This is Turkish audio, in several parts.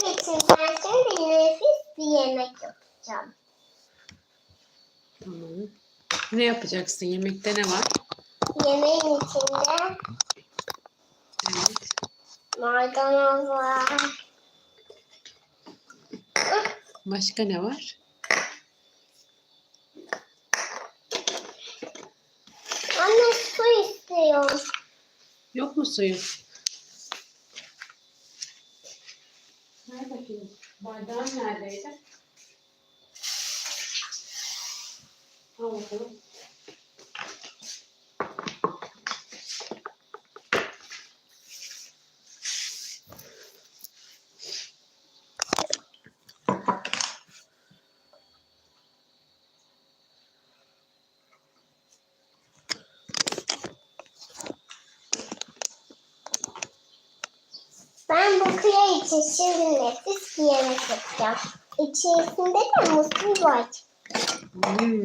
Kral için ben şimdi nefis bir yemek yapacağım. Tamam. Ne yapacaksın? Yemekte ne var? Yemeğin içinde Evet. maydanoz var. Başka ne var? Anne su istiyor. Yok mu suyu? Ver Bardağın neredeydi? Al bakalım. Ben bu için şimdi nefis bir yemek yapacağım. İçerisinde de mısır var. Hmm,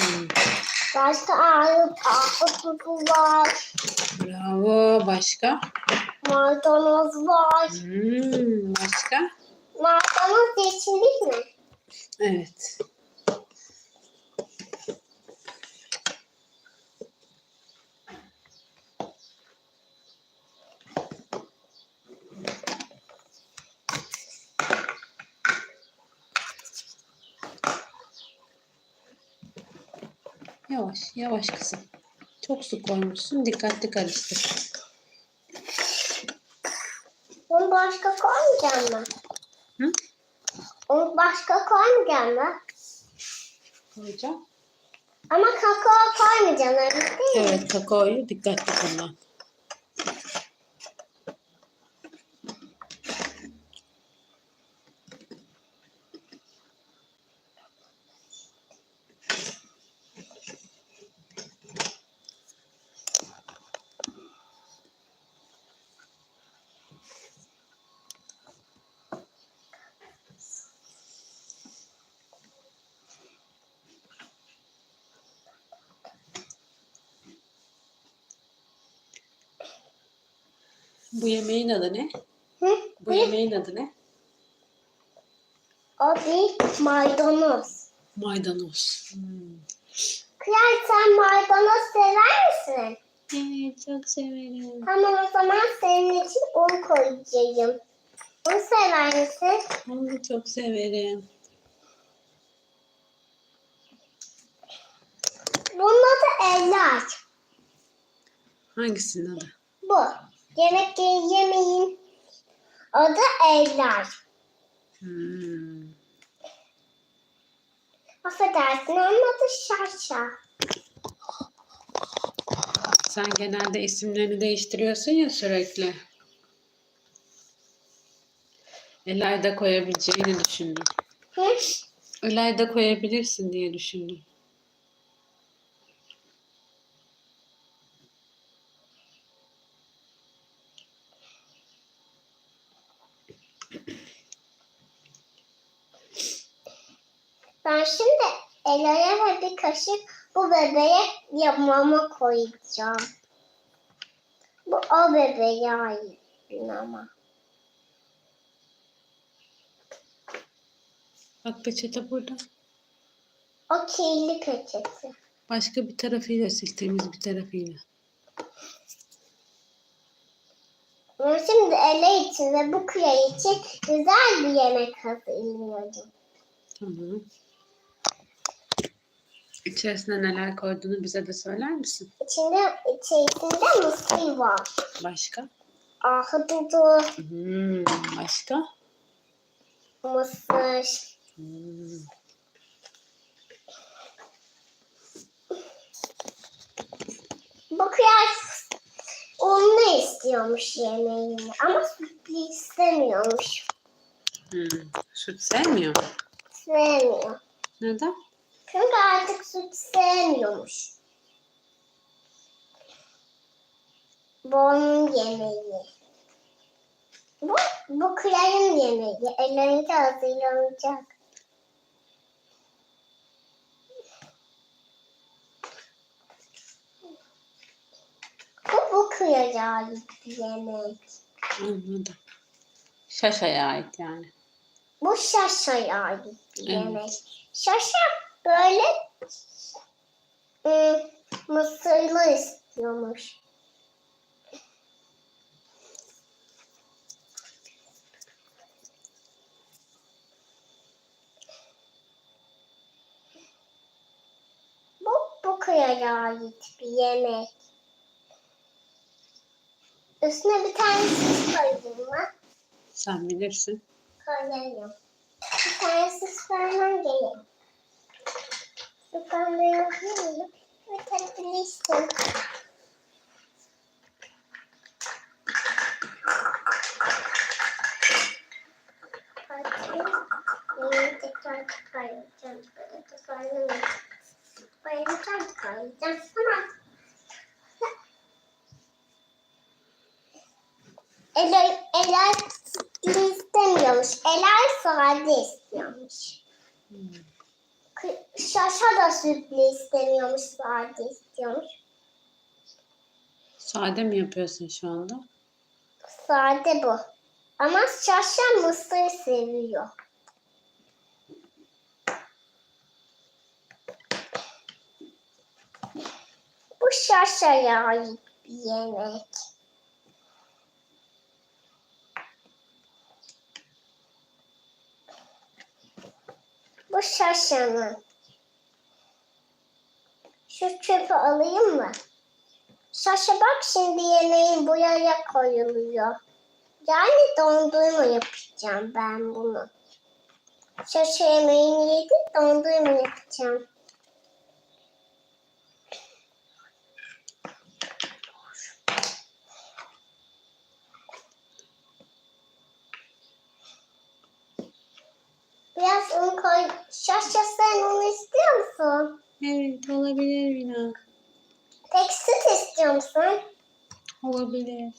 Başka ağrı tahıl var. bravo. Başka? Maydanoz var. Hmm, başka? Maydanoz yeşillik mi? Evet. Yavaş, yavaş kızım. Çok su koymuşsun. Dikkatli karıştır. Onu başka koymayacağım mı? Hı? Onu başka koymayacağım mı? Koyacağım. Ama kakao koymayacağım öyle değil mi? Evet, kakaoyu dikkatli kullan. Bu yemeğin adı ne? Hı? Bu Bir, yemeğin adı ne? o bir maydanoz. Maydanoz. Hmm. Kral sen maydanoz sever misin? Evet, çok severim. Tamam o zaman senin için un koyacağım. Un sever misin? Onu çok severim. Bunun adı eller. Hangisinin adı? Bu. Yemek yemeğin adı eller. Hmm. Affedersin onun adı şarşa. Sen genelde isimlerini değiştiriyorsun ya sürekli. Elayda koyabileceğini düşündüm. Hı? Elayda koyabilirsin diye düşündüm. Ben şimdi Ela'ya ve bir kaşık bu bebeğe yapmama koyacağım. Bu o bebeğe ait ama. Bak peçete burada. O kirli peçete. Başka bir tarafıyla sil temiz bir tarafıyla. Ben şimdi Ela için ve bu kıya için güzel bir yemek hazırlıyorum. Tamam. İçerisine neler koyduğunu bize de söyler misin? İçinde, içerisinde mısır var. Başka? Ahududu, Hmm, başka? mısır, Hmm. Bu kıyas unlu istiyormuş yemeğini ama sütlü istemiyormuş. Hmm. Süt sevmiyor. Sevmiyor. Neden? Çünkü artık süt sevmiyormuş. Bu onun yemeği. Bu, bu kralın yemeği. Ellerinde hazırlanacak. Bu bu krala ait bir yemek. Anladım. Şaşa'ya ait yani. Bu şaşaya ait bir Evet. yemek. Şaşa böyle ım, mısırlı istiyormuş. Bu bu kıyaya ait bir yemek. Üstüne bir tane süs koydum mu? Sen bilirsin. Koyayım. Bir tane süs koymam gerek. Şuradan da yapayım. Bir tane. Ee, tekrar çıkaracağım. Böyle toparlamayacağım. Bayılacağım çıkaracağım. Tamam. Ela, Ela sütlü istemiyormuş. Ela sade istiyormuş. Hmm. Şaşa da sütlü istemiyormuş. Sade istiyormuş. Sade mi yapıyorsun şu anda? Sade bu. Ama Şaşa mısır seviyor. Bu Şaşa'ya ait bir yemek. Bu Şaşa'nın. Şu çöpü alayım mı? Şaşa bak şimdi yemeğin buraya koyuluyor. Yani dondurma yapacağım ben bunu. Şaşa yemeğini yedi dondurma yapacağım. Biraz un koy. Şaşa sen onu istiyor musun? Evet olabilir Mina. Peki süt istiyor musun? Olabilir.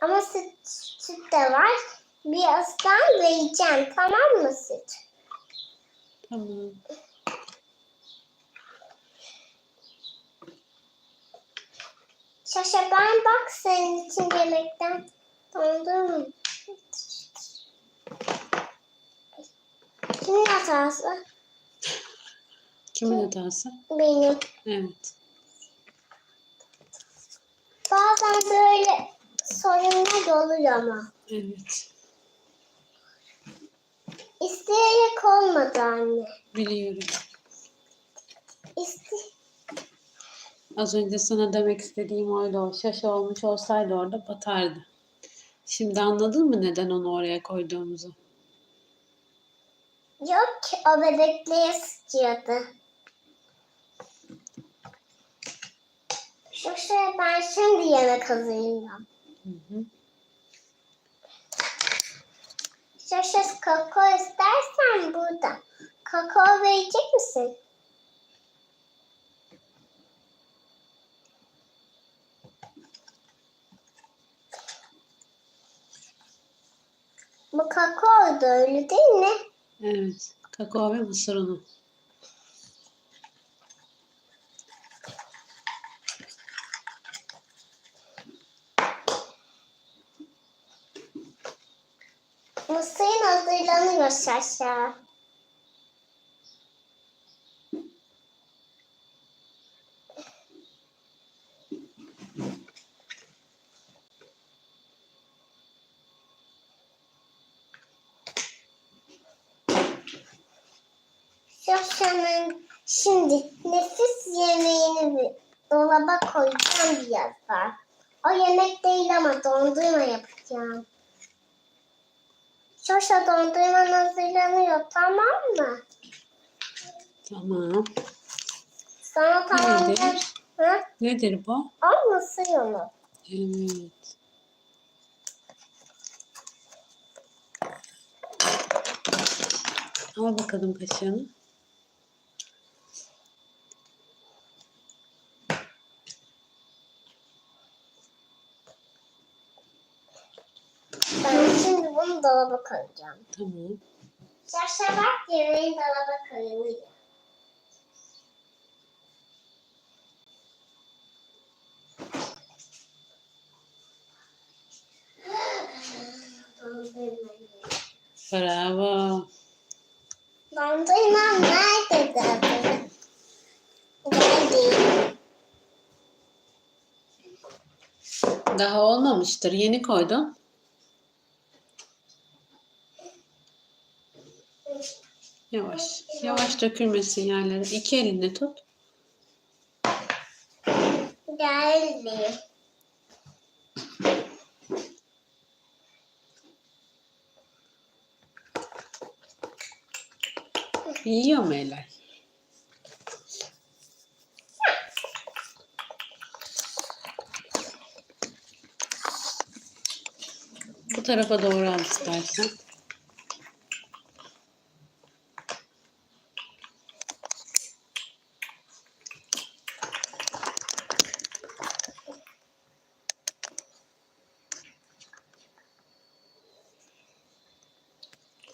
Ama süt, süt de var. Birazdan vereceğim. Tamam mı süt? Tamam. Şaşa ben bak senin için yemekten dondum. Kimin hatası? Kimin hatası? Benim. Evet. Bazen böyle sorunlar oluyor ama. Evet. İsteyerek olmadı anne. Biliyorum. İste Az önce sana demek istediğim oydu o. Şaşı olmuş olsaydı orada batardı. Şimdi anladın mı neden onu oraya koyduğumuzu? Yok ki o bebekliğe sıçıyordu. Şaşa ben şimdi yemek hazırlıyorum. Hı hı. Şaşas kakao istersen burada. Kakao verecek misin? Bu kakao da öyle değil mi? Evet. Kakao ve mısır unu. Şaşa. Şaşa'nın şimdi nefis yemeğini dolaba koyacağım birazdan. O yemek değil ama dondurma yapacağım. Şaşa dondurman hazırlanıyor tamam mı? Tamam. Sana tamam Nedir? Hı? Nedir bu? Al mısır unu. Evet. Al bakalım kaşığını. Ben şimdi bunu dolaba koyacağım. Tamam. Şaşa bak yemeği dolaba koyuluyor. Bravo. Dondurmam nerede dedi? Geldi. Daha olmamıştır. Yeni koydum. Yavaş. Yavaş dökülmesin yerlere. İki elinle tut. Geldi. Yiyor mu Elay? Bu tarafa doğru al istersen.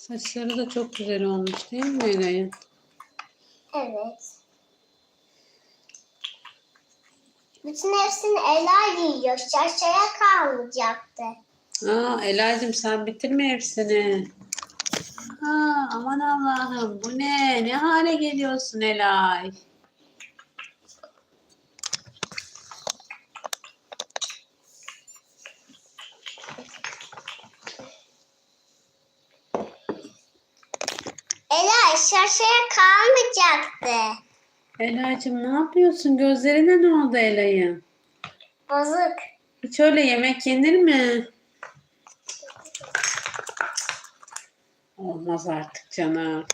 Saçları da çok güzel olmuş değil mi Elay'ın? Evet. Bütün hepsini Ela yiyor. Şaşaya kalmayacaktı. Aa Ela'cığım sen bitirme hepsini. Aa, aman Allah'ım bu ne? Ne hale geliyorsun Elay? Ela şaşaya kalmayacaktı. Ela'cığım ne yapıyorsun? Gözlerine ne oldu Ela'yın? Bozuk. Hiç öyle yemek yenir mi? Olmaz artık canım.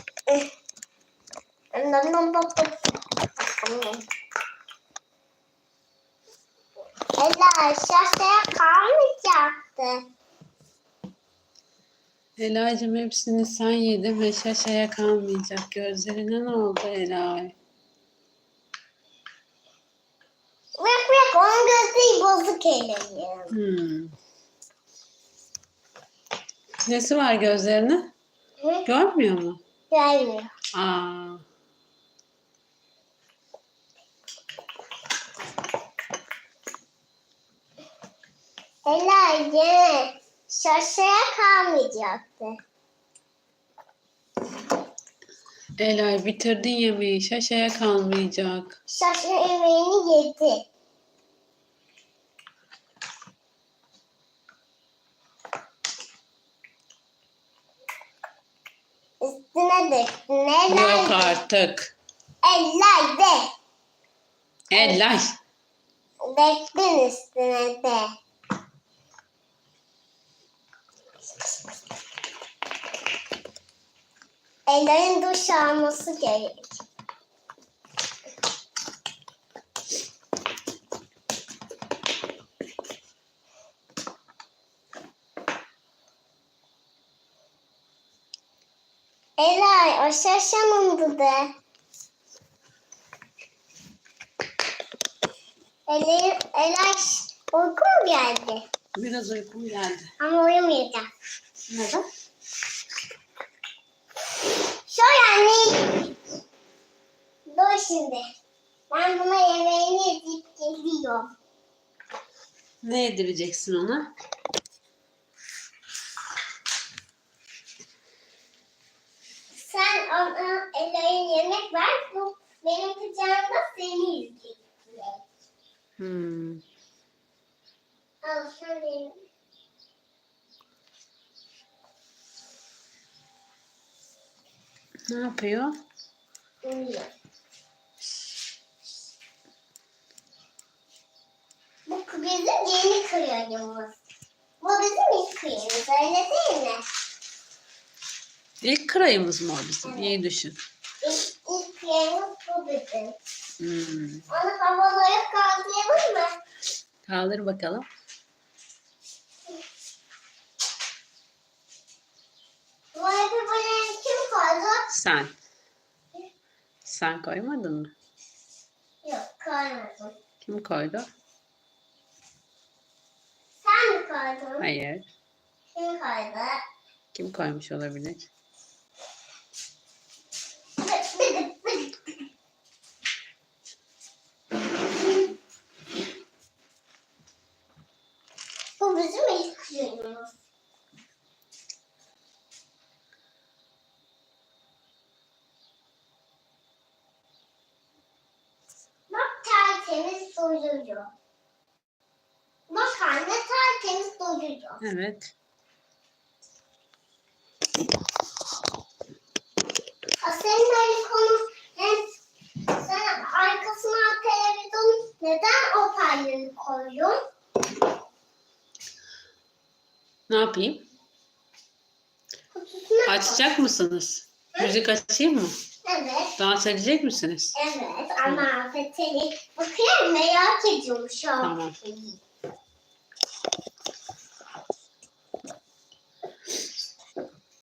Ela şaşaya kalmayacaktı. Ela'cığım hepsini sen yedin ve şaşaya kalmayacak. Gözlerine ne oldu Ela? Bırak bırak onun gözü bozuk eleyim. Hmm. Nesi var gözlerine? Hı? Görmüyor mu? Gelmiyor. Aa. Ela yine şaşaya kalmayacaktı. Elay bitirdin yemeği. Şaşaya kalmayacak. Şaşı yemeğini yedi. Üstüne döktün. Yok Eller, artık. eller de. Elay. Döktün üstüne de. Ellerin duş alması gerek. Elay o şaşamadı de. Elay, Elay uyku mu geldi? Biraz uykum geldi. Ama uyumayacak. Neden? Şöyle anne. Dur şimdi. Ben buna yemeğini yedip geliyorum. Ne yedireceksin ona? Sen ona Ela'ya yemek ver. Bu benim kucağımda seni izleyecek. Hmm. Al sen benim. Ne yapıyor? Uyuyor. Bu bizim yeni kıyağımız. Bu bizim ilk kıyağımız öyle değil mi? İlk kırayımız mı o bizim? İyi düşün. İlk, ilk kıyağımız bu bizim. Hmm. Onu havalara kaldıralım mı? Kaldır bakalım. Bu arada bunu kim koydu? Sen. Sen koymadın mı? Yok koymadım. Kim koydu? Sen mi koydun? Hayır. Kim koydu? Kim koymuş olabilir? Bıdık bıdık bıdık. Bu bizim ilk kıyağımız. duruyor. Bak anne tertemiz duruyor. Evet. Senin telefonun hem sen arkasına televizyon neden hoparlörü koyuyorsun? Ne yapayım? Kutusuna. Açacak mısınız? Müzik açayım mı? Evet. Dans edecek misiniz? Evet ama seni bakayım merak ediyorum şu an. Tamam.